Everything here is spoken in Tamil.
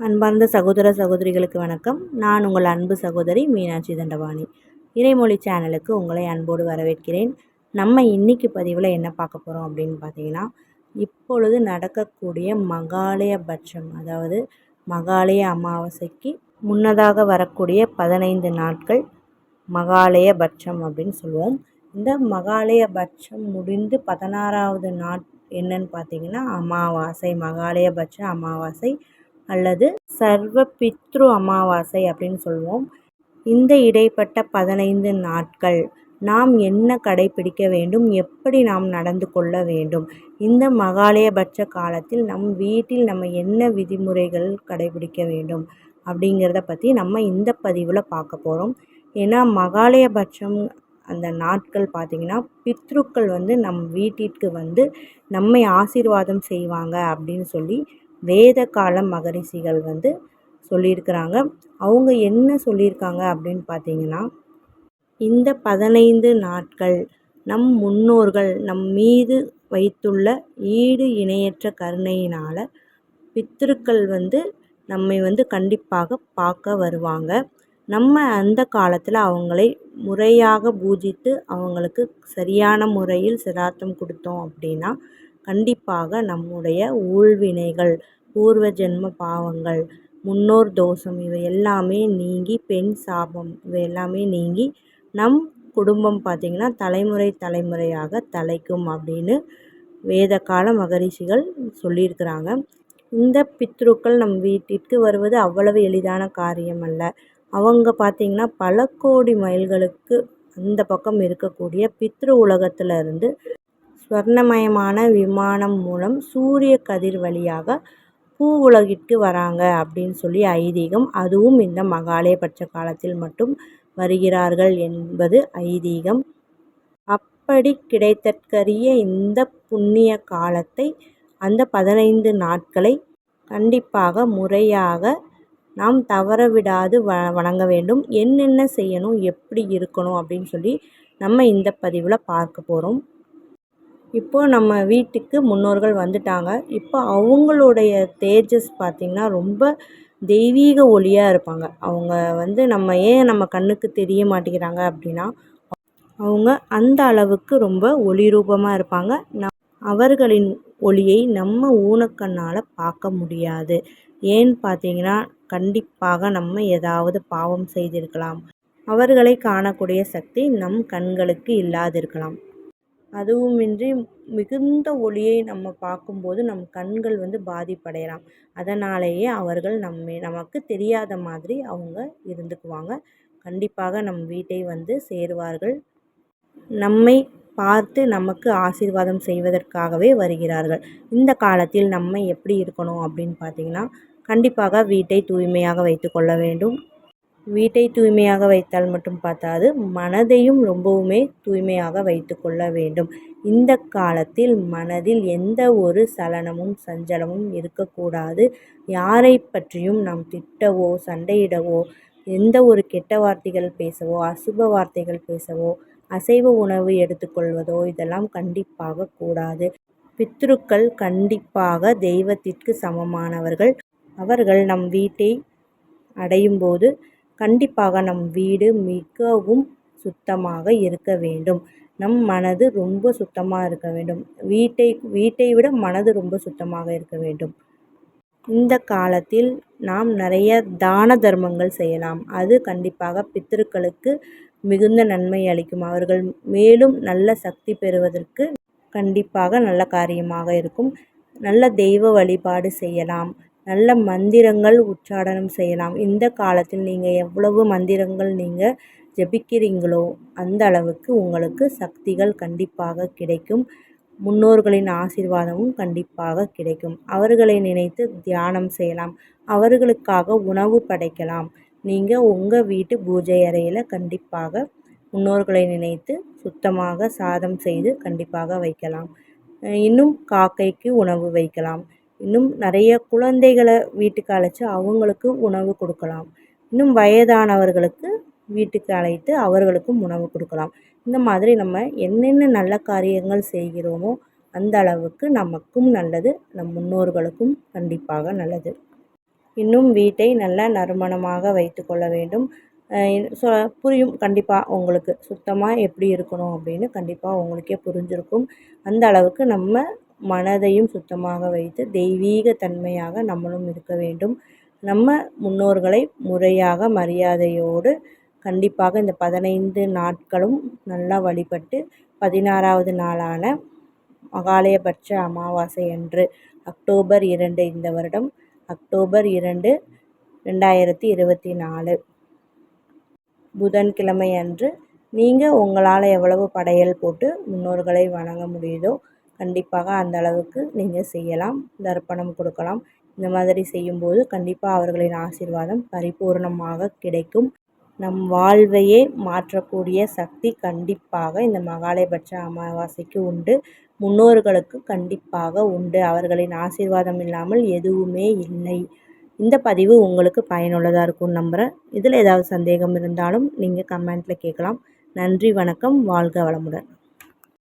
அன்பார்ந்த சகோதர சகோதரிகளுக்கு வணக்கம். நான் உங்கள் அன்பு சகோதரி மீனாட்சி தண்டபாணி. இறைமொழி சேனலுக்கு உங்களை அன்போடு வரவேற்கிறேன். நம்ம இன்னைக்கு பதிவில் என்ன பார்க்க போகிறோம் அப்படின்னு பார்த்தீங்கன்னா இப்பொழுது நடக்கக்கூடிய மகாலயபட்சம் அதாவது மகாலய அமாவாசைக்கு முன்னதாக வரக்கூடிய பதினைந்து நாட்கள் மகாலயபட்சம் அப்படின்னு சொல்லுவோம். இந்த மகாலயபட்சம் முடிந்து பதினாறாவது நாட் என்னன்னு பார்த்தீங்கன்னா அமாவாசை மகாலயபட்ச அமாவாசை அல்லது சர்வ பித்ரு அமாவாசை அப்படின்னு சொல்லுவோம். இந்த இடைப்பட்ட பதினைந்து நாட்கள் நாம் என்ன கடைபிடிக்க வேண்டும்? எப்படி நாம் நடந்து கொள்ள வேண்டும்? இந்த மகாலயபட்ச காலத்தில் நம் வீட்டில் நம்ம என்ன விதிமுறைகள் கடைபிடிக்க வேண்டும்? அப்படிங்கிறத பற்றி நம்ம இந்த பதிவில் பார்க்க போகிறோம் ஏன்னா மகாலயபட்சம் அந்த நாட்கள் பார்த்திங்கன்னா பித்ருக்கள் வந்து நம் வீட்டிற்கு வந்து நம்மை ஆசீர்வாதம் செய்வாங்க அப்படின்னு சொல்லி வேத கால மகரிஷிகள் வந்து சொல்லியிருக்கிறாங்க. அவங்க என்ன சொல்லியிருக்காங்க அப்படின்னு பார்த்தீங்கன்னா இந்த பதினைந்து நாட்கள் நம் முன்னோர்கள் நம் மீது வைத்துள்ள ஈடு இணையற்ற கருணையினால் பித்திருக்கள் வந்து நம்மை வந்து கண்டிப்பாக பார்க்க வருவாங்க. நம்ம அந்த காலத்தில் அவங்களை முறையாக பூஜித்து அவங்களுக்கு சரியான முறையில் சிராத்தம் கொடுத்தோம் அப்படின்னா கண்டிப்பாக நம்முடைய ஊழ்வினைகள் பூர்வ ஜென்ம பாவங்கள் முன்னோர் தோஷம் இவை எல்லாமே நீங்கி பெண் சாபம் இவை எல்லாமே நீங்கி நம் குடும்பம் பார்த்திங்கன்னா தலைமுறை தலைமுறையாக தலைக்கும் அப்படின்னு வேதகால மகரிஷிகள் சொல்லியிருக்கிறாங்க. இந்த பித்ருக்கள் நம் வீட்டிற்கு வருவது அவ்வளவு எளிதான காரியம் அல்ல. அவங்க பார்த்திங்கன்னா பல கோடி மைல்களுக்கு அந்த பக்கம் இருக்கக்கூடிய பித்ரு உலகத்தில் இருந்து ஸ்வர்ணமயமான விமானம் மூலம் சூரிய கதிர் வழியாக பூ உலகிற்கு வராங்க அப்படின்னு சொல்லி ஐதீகம் அதுவும் இந்த மகாலயபட்ச காலத்தில் மட்டும் வருகிறார்கள் என்பது ஐதீகம். அப்படி கிடைத்தற்கரிய இந்த புண்ணிய காலத்தை அந்த பதினைந்து நாட்களை கண்டிப்பாக முறையாக நாம் தவறவிடாது வ வணங்க வேண்டும். என்னென்ன செய்யணும் எப்படி இருக்கணும் அப்படின்னு சொல்லி நம்ம இந்த பதிவில் பார்க்க போகிறோம் இப்போது நம்ம வீட்டுக்கு முன்னோர்கள் வந்துட்டாங்க. இப்போ அவங்களுடைய தேஜஸ் பார்த்திங்கன்னா ரொம்ப தெய்வீக ஒளியாக இருப்பாங்க. அவங்க வந்து நம்ம ஏன் நம்ம கண்ணுக்கு தெரிய மாட்டேங்கிறாங்க அப்படின்னா அவங்க அந்த அளவுக்கு ரொம்ப ஒளி ரூபமாக இருப்பாங்க. நம் அவர்களின் ஒளியை நம்ம ஊனக்கண்ணால் பார்க்க முடியாது. ஏன்னு பார்த்தீங்கன்னா கண்டிப்பாக நம்ம ஏதாவது பாவம் செய்திருக்கலாம். அவர்களை காணக்கூடிய சக்தி நம் கண்களுக்கு இல்லாதிருக்கலாம். அதுவுமின்றி மிகுந்த ஒளியை நம்ம பார்க்கும்போது நம் கண்கள் வந்து பாதிப்படையலாம். அதனாலேயே அவர்கள் நம்மை நமக்கு தெரியாத மாதிரி அவங்க இருந்துக்குவாங்க. கண்டிப்பாக நம் வீட்டை வந்து சேருவார்கள். நம்மை பார்த்து நமக்கு ஆசீர்வாதம் செய்வதற்காகவே வருகிறார்கள். இந்த காலத்தில் நம்ம எப்படி இருக்கணும் அப்படின்னு பார்த்தீங்கன்னா கண்டிப்பாக வீட்டை தூய்மையாக வைத்துக்கொள்ள வேண்டும். வீட்டை தூய்மையாக வைத்தால் மட்டும் பார்த்தாது மனதையும் ரொம்பவுமே தூய்மையாக வைத்து கொள்ள வேண்டும். இந்த காலத்தில் மனதில் எந்த ஒரு சலனமும் சஞ்சலமும் இருக்கக்கூடாது. யாரை பற்றியும் நாம் திட்டவோ சண்டையிடவோ எந்த ஒரு கெட்ட வார்த்தைகள் பேசவோ அசுப வார்த்தைகள் பேசவோ அசைவ உணவு எடுத்துக்கொள்வதோ இதெல்லாம் கண்டிப்பாக கூடாது. பித்ருக்கள் கண்டிப்பாக தெய்வத்திற்கு சமமானவர்கள். அவர்கள் நம் வீட்டை அடையும் போது கண்டிப்பாக நம் வீடு மிகவும் சுத்தமாக இருக்க வேண்டும். நம் மனது ரொம்ப சுத்தமாக இருக்க வேண்டும். வீட்டை வீட்டை விட மனது ரொம்ப சுத்தமாக இருக்க வேண்டும். இந்த காலத்தில் நாம் நிறைய தான தர்மங்கள் செய்யலாம். அது கண்டிப்பாக பித்திருக்களுக்கு மிகுந்த நன்மை அளிக்கும். அவர்கள் மேலும் நல்ல சக்தி பெறுவதற்கு கண்டிப்பாக நல்ல காரியமாக இருக்கும். நல்ல தெய்வ வழிபாடு செய்யலாம். நல்ல மந்திரங்கள் உச்சாடனம் செய்யலாம். இந்த காலத்தில் நீங்கள் எவ்வளவு மந்திரங்கள் நீங்கள் ஜெபிக்கிறீங்களோ அந்த அளவுக்கு உங்களுக்கு சக்திகள் கண்டிப்பாக கிடைக்கும். முன்னோர்களின் ஆசீர்வாதமும் கண்டிப்பாக கிடைக்கும். அவர்களை நினைத்து தியானம் செய்யலாம். அவர்களுக்காக உணவு படைக்கலாம். நீங்கள் உங்கள் வீட்டு பூஜை அறையில் கண்டிப்பாக முன்னோர்களை நினைத்து சுத்தமாக சாதம் செய்து கண்டிப்பாக வைக்கலாம். இன்னும் காக்கைக்கு உணவு வைக்கலாம். இன்னும் நிறைய குழந்தைகளை வீட்டுக்கு அழைச்சி அவங்களுக்கு உணவு கொடுக்கலாம். இன்னும் வயதானவர்களுக்கு வீட்டுக்கு அழைத்து அவர்களுக்கும் உணவு கொடுக்கலாம். இந்த மாதிரி நம்ம என்னென்ன நல்ல காரியங்கள் செய்கிறோமோ அந்த அளவுக்கு நமக்கும் நல்லது நம் முன்னோர்களுக்கும் கண்டிப்பாக நல்லது. இன்னும் வீட்டை நல்ல நறுமணமாக வைத்து கொள்ள வேண்டும். ஸோ புரியும். கண்டிப்பாக உங்களுக்கு சுத்தமாக எப்படி இருக்கணும் அப்படின்னு கண்டிப்பாக உங்களுக்கே புரிஞ்சிருக்கும். அந்த அளவுக்கு நம்ம மனதையும் சுத்தமாக வைத்து தெய்வீக தன்மையாக நம்மளும் இருக்க வேண்டும். நம்ம முன்னோர்களை முறையாக மரியாதையோடு கண்டிப்பாக இந்த பதினைந்து நாட்களும் நல்லா வழிபட்டு பதினாறாவது நாளான மகாலயபட்ச அமாவாசை அன்று அக்டோபர் இரண்டு இந்த வருடம் அக்டோபர் இரண்டு ரெண்டாயிரத்தி இருபத்தி நாலு. புதன்கிழமை அன்று நீங்கள் உங்களால் எவ்வளவு படையல் போட்டு முன்னோர்களை வணங்க முடியுதோ கண்டிப்பாக அந்த அளவுக்கு நீங்கள் செய்யலாம் தர்ப்பணம் கொடுக்கலாம். இந்த மாதிரி செய்யும்போது கண்டிப்பாக அவர்களின் ஆசீர்வாதம் பரிபூர்ணமாக கிடைக்கும். நம் வாழ்வையே மாற்றக்கூடிய சக்தி கண்டிப்பாக இந்த மகாலயபட்ச அமாவாசைக்கு உண்டு. முன்னோர்களுக்கு கண்டிப்பாக உண்டு. அவர்களின் ஆசீர்வாதம் இல்லாமல் எதுவுமே இல்லை. இந்த பதிவு உங்களுக்கு பயனுள்ளதாக இருக்கும் நம்புகிறேன் இதில் ஏதாவது சந்தேகம் இருந்தாலும் நீங்கள் கமெண்ட்டில் கேட்கலாம். நன்றி வணக்கம். வாழ்க வளமுடன்.